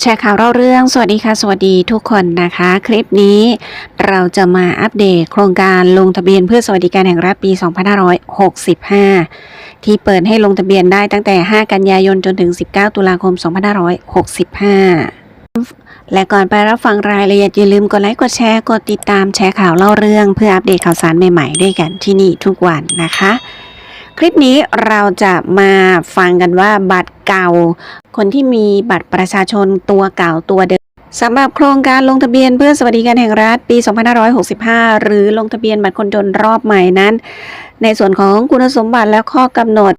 แชร์ข่าวเล่าเรื่อง สวัสดีค่ะ สวัสดีทุกคนนะคะ คลิปนี้เราจะมาอัปเดตโครงการลงทะเบียนเพื่อสวัสดิการแห่งรัฐปี 2565 ที่เปิดให้ลงทะเบียนได้ตั้งแต่ 5 กันยายนจนถึง 19 ตุลาคม 2565 และก่อนไปรับฟังรายละเอียดอย่าลืมกดไลค์ กดแชร์ กดติดตามแชร์ข่าวเล่าเรื่อง เพื่ออัปเดตข่าวสารใหม่ๆด้วยกันที่นี่ทุกวันนะคะคลิปนี้เราจะมาฟังกันว่าบัตรเก่า คนที่มีบัตรประชาชนตัวเก่าตัวเดิมสำหรับโครงการลงทะเบียนเพื่อสวัสดิการแห่งรัฐปี 2565 หรือลงทะเบียนบัตรคนจนรอบใหม่นั้น ในส่วนของคุณสมบัติและข้อกำหนด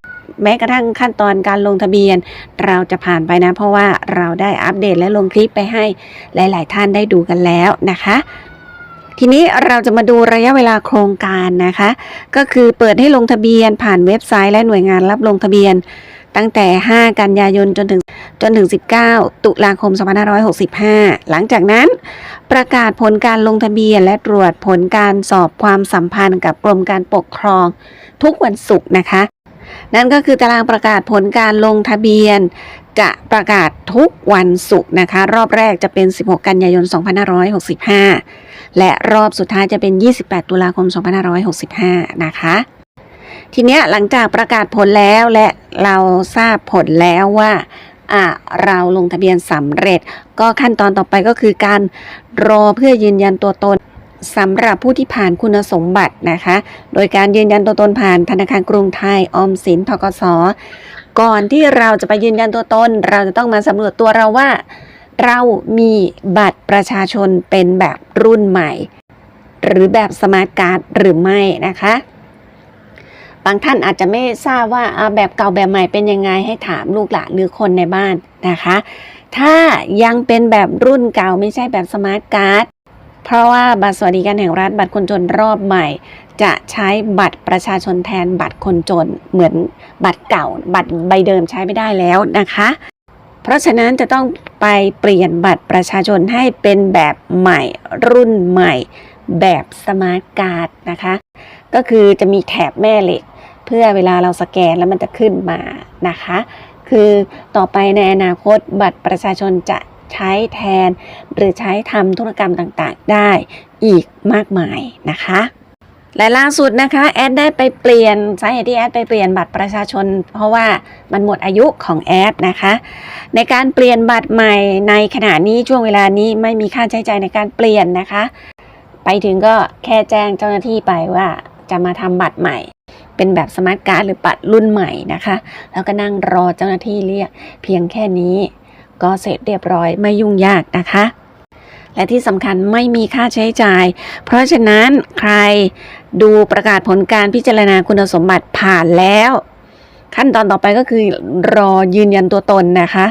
แม้กระทั่งขั้นตอนการลงทะเบียน เราจะผ่านไปนะ เพราะว่าเราได้อัปเดตและลงคลิปไปให้หลาย ๆ ท่านได้ดูกันแล้วนะคะ ทีนี้เราจะมาดูระยะเวลาโครงการนะคะ ก็คือเปิดให้ลงทะเบียนผ่านเว็บไซต์และหน่วยงานรับลงทะเบียน ตั้งแต่ 5 กันยายนจนถึงจนถึง 19 ตุลาคม 2565 หลังจากนั้น ประกาศผลการลงทะเบียนและตรวจผลการสอบความสัมพันธ์กับกรมการปกครอง ทุกวันศุกร์นะคะ นั่นก็คือตารางประกาศผลการลงทะเบียน จะประกาศทุกวันศุกร์นะคะ รอบแรกจะเป็น 16 กันยายน 2565 และรอบสุดท้ายจะเป็น 28 ตุลาคม 2565 นะคะทีนี้หลังจากประกาศผลแล้วและ เราทราบผลแล้วว่าอะเราลงทะเบียนสำเร็จ ก็ขั้นตอนต่อไปก็คือการรอเพื่อยืนยันตัวตนสำหรับผู้ที่ผ่านคุณสมบัตินะคะ โดยการยืนยันตัวตนผ่านธนาคารกรุงไทยออมสินทกสก่อนที่เราจะไปยืนยันตัวตน เราจะต้องมาสำรวจตัวเราว่า เรามีบัตรประชาชนเป็นแบบรุ่นใหม่ หรือแบบสมาร์ทการ์ดหรือไม่นะคะ บางท่านอาจจะไม่ทราบว่าอ่าแบบเก่าแบบใหม่เป็นยังไงให้ถามลูกหลานหรือคนในบ้านนะคะ ถ้ายังเป็นแบบรุ่นเก่าไม่ใช่แบบสมาร์ทการ์ดเพราะว่าบัตรสวัสดิการแห่งรัฐบัตรคนจนรอบใหม่ จะใช้บัตรประชาชนแทนบัตรคนจนเหมือนบัตรเก่า บัตรใบเดิมใช้ไม่ได้แล้วนะคะ เพราะฉะนั้นจะต้องไปเปลี่ยนบัตรประชาชนให้เป็นแบบใหม่รุ่นใหม่แบบสมาร์ทการ์ดนะคะ ก็คือจะมีแถบแม่เหล็ก เพื่อเวลาเราสแกนแล้วมันจะขึ้นมานะคะ คือต่อไปในอนาคตบัตรประชาชนจะใช้แทน หรือใช้ทำธุรกรรมต่างๆ ได้อีกมากมายนะคะและล่าสุดนะคะแอดได้ไปเปลี่ยนสาเหตุที่แอดไปเปลี่ยนบัตรประชาชน เพราะว่ามันหมดอายุของแอดนะคะ ในการเปลี่ยนบัตรใหม่ในขณะนี้ช่วงเวลานี้ไม่มีค่าใช้จ่ายในการเปลี่ยนนะคะ ไปถึงก็แค่แจ้งเจ้าหน้าที่ไปว่าจะมาทำบัตรใหม่ เป็นแบบสมาร์ทการ์ดหรือบัตรรุ่นใหม่นะคะ แล้วก็นั่งรอเจ้าหน้าที่เรียก เพียงแค่นี้ ก็เสร็จเรียบร้อยไม่ยุ่งยากนะคะ และที่สำคัญไม่มีค่าใช้จ่าย เพราะฉะนั้นใครดูประกาศผลการพิจารณาคุณสมบัติผ่านแล้ว ขั้นตอนต่อไปก็คือรอยืนยันตัวตนนะคะ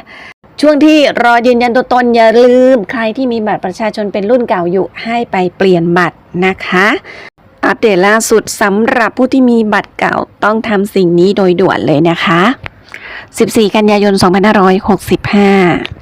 ช่วงที่รอยืนยันตัวตนอย่าลืม ใครที่มีบัตรประชาชนเป็นรุ่นเก่าอยู่ให้ไปเปลี่ยนบัตรนะคะ อัปเดตล่าสุดสำหรับผู้ที่มีบัตรเก่าต้องทำสิ่งนี้โดยด่วนเลยนะคะ 14 กันยายน 2565